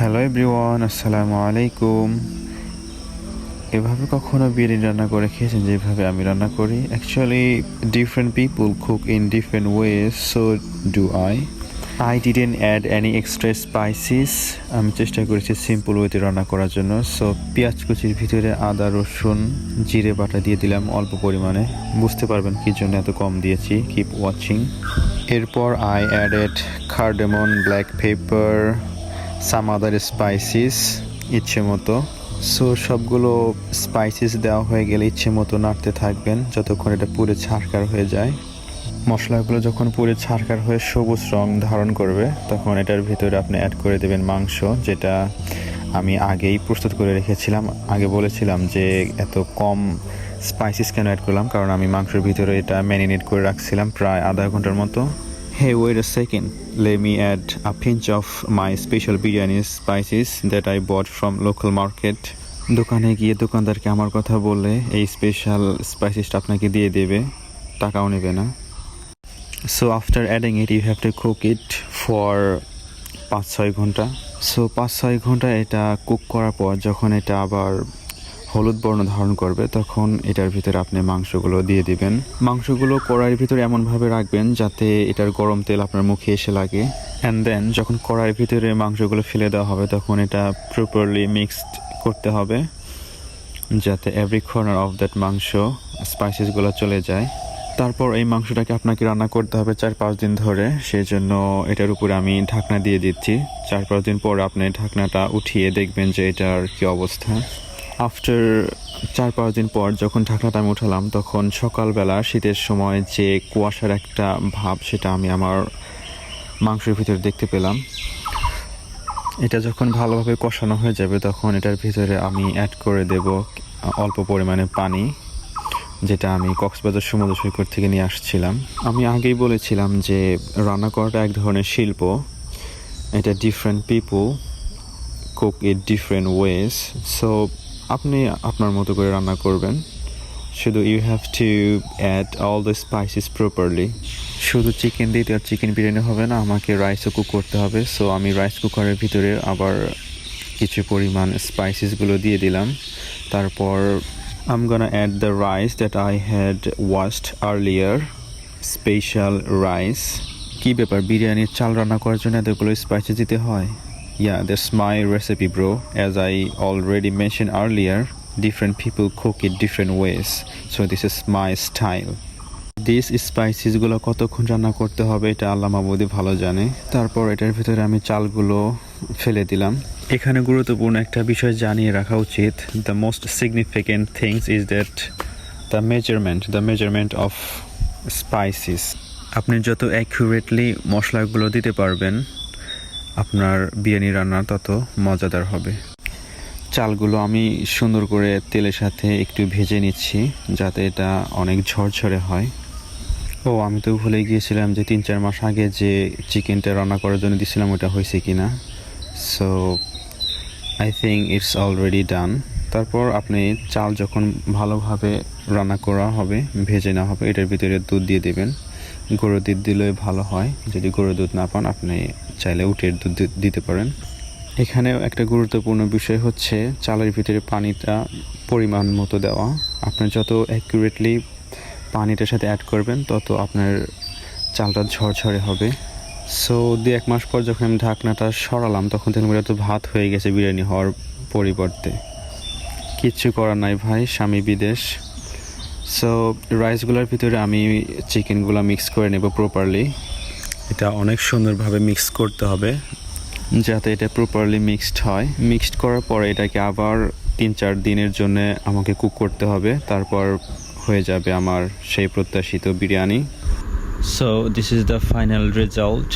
Hello everyone, আসসালামু আলাইকুম। এভাবে কখনো বিরিয়ানি রান্না করে খেয়েছেন যেভাবে আমি রান্না করি? Actually different people cook in different ways so do I I didn't add any extra spices আমি চেষ্টা করেছি সিম্পল ওয়েতে রান্না করার জন্য সো পেঁয়াজ কুচির ভিতরে আদা, রসুন, জিরে বাটা দিয়ে দিলাম অল্প পরিমাণে। বুঝতে পারবেন কি জন্য এত কম দিয়েছি কিপ ওয়াচিং এরপর I added cardamom black pepper some other spices ইচ্ছে মতো সো সবগুলো স্পাইসিস দেওয়া হয়ে গেলে ইচ্ছে মতো নাড়তে থাকবেন যতক্ষণ এটা পুরো ছাড়কার হয়ে যায়। মশলাগুলো যখন পুরো ছাড়কার হয়ে সবুজ রং ধারণ করবে, তখন এটার ভিতরে আপনি অ্যাড করে দেবেন মাংস, যেটা আমি আগেই প্রস্তুত করে রেখেছিলাম। আগে বলেছিলাম যে এত কম স্পাইসিস কেন অ্যাড করলাম, কারণ আমি মাংসের ভিতরে এটা ম্যারিনেট করে রাখছিলাম প্রায় আধা ঘণ্টার মতো। Hey, wait a second. Let me add a pinch of my special biryani spices that I bought from local market. দোকানে গিয়ে দোকানদারকে আমার কথা বললে এই স্পেশাল স্পাইসেসটা আপনাকে দিয়ে দেবে টাকাও নেবে না so after adding it you have to cook it for পাঁচ ছয় ঘণ্টা সো পাঁচ ছয় ঘণ্টা এটা কুক করার পর যখন এটা আবার হলুদ বর্ণ ধারণ করবে, তখন এটার ভিতরে আপনি মাংসগুলো দিয়ে দিবেন। মাংসগুলো কড়াইয়ের ভিতরে এমনভাবে রাখবেন যাতে এটার গরম তেল আপনার মুখে এসে লাগে। অ্যান্ড দেন যখন কড়াইয়ের ভিতরে মাংসগুলো ফেলে দেওয়া হবে, তখন এটা প্রপারলি মিক্সড করতে হবে, যাতে এভরি কর্নার অফ দ্যাট মাংস স্পাইসেসগুলো চলে যায়। তারপর এই মাংসটাকে আপনাকে রান্না করতে হবে চার পাঁচ দিন ধরে। সেই জন্য এটার উপরে আমি ঢাকনা দিয়ে দিচ্ছি। চার পাঁচ দিন পর আপনি ঢাকনাটা উঠিয়ে দেখবেন যে এটার কি অবস্থা। আফটার চার, পাঁচ দিন পর যখন ঢাকনাটা আমি উঠালাম, তখন সকালবেলা শীতের সময় যে কুয়াশার একটা ভাব, সেটা আমি আমার মাংসের ভিতরে দেখতে পেলাম। এটা যখন ভালোভাবে কষানো হয়ে যাবে, তখন এটার ভিতরে আমি অ্যাড করে দেব অল্প পরিমাণে পানি, যেটা আমি কক্সবাজার সমুদ্র সৈকত থেকে নিয়ে আসছিলাম। আমি আগেই বলেছিলাম যে রান্না করাটা এক ধরনের শিল্প। এটা different people cook it different ways so আপনি আপনার মতো করে রান্না করবেন। শুধু you have to add all the spices properly শুধু চিকেন দিয়ে আর চিকেন বিরিয়ানি হবে না, আমাকে রাইসও কুক করতে হবে। সো আমি রাইস কুকারের ভিতরে আবার কিছু পরিমাণ স্পাইসিসগুলো দিয়ে দিলাম। তারপর, I'm gonna add the rice that I had washed earlier special rice কী ব্যাপার, বিরিয়ানির চাল রান্না করার জন্য এতগুলো স্পাইসি দিতে হয়? Yeah, that's my recipe, bro. As I already mentioned earlier, different people cook it different ways. So this is my style. This স্পাইসিসগুলো কতক্ষণ রান্না করতে হবে এটা আল্লাহ মাবুদি ভালো জানে তারপর এটার ভিতরে আমি চালগুলো ফেলে দিলাম এখানে গুরুত্বপূর্ণ একটা বিষয় জানিয়ে রাখা উচিত the most significant things is that the measurement the measurement of spices আপনি যত অ্যাকুরেটলি মশলাগুলো দিতে পারবেন আপনার বিরিয়ানি রান্না তত মজাদার হবে। চালগুলো আমি সুন্দর করে তেলের সাথে একটু ভেজে নিচ্ছি, যাতে এটা অনেক ঝরঝরে হয়। ও, আমি তো ভুলে গিয়েছিলাম যে তিন চার মাস আগে যে চিকেনটা রান্না করার জন্য দিয়েছিলাম ওটা হয়েছে কি না so I think it's already done তারপর আপনি চাল যখন ভালোভাবে রান্না করা হবে, ভেজে নেওয়া হবে, এটার ভিতরে দুধ দিয়ে দেবেন। গরুর দুধ দিলে ভালো হয়। যদি গরুর দুধ না পান, আপনি চাইলে দুধ দিতে পারেন। এখানেও একটা গুরুত্বপূর্ণ বিষয় হচ্ছে, চালের ভিতরে পানিটা পরিমাণ মতো দেওয়া। আপনি যত অ্যাকুরেটলি পানিটার সাথে অ্যাড করবেন, তত আপনার চালটা ঝরঝরে হবে। সো দু এক মাস পর যখন আমি ঢাকনাটা সরালাম, তখন দেখলাম এটা তো ভাত হয়ে গেছে বিরিয়ানি হওয়ার পরিবর্তে। কিচ্ছু করার নাই ভাই, স্বামী বিদেশ। সো রাইসগুলোর ভিতরে আমি চিকেনগুলো মিক্স করে নেব প্রপারলি এটা অনেক সুন্দরভাবে মিক্স করতে হবে। যাতে এটা প্রপারলি মিক্সড হয়। মিক্সড করার পরে এটাকে আবার তিন চার দিনের জন্য আমাকে কুক করতে হবে। তারপর হয়ে যাবে আমার সেই প্রত্যাশিত biryani. So this is the final result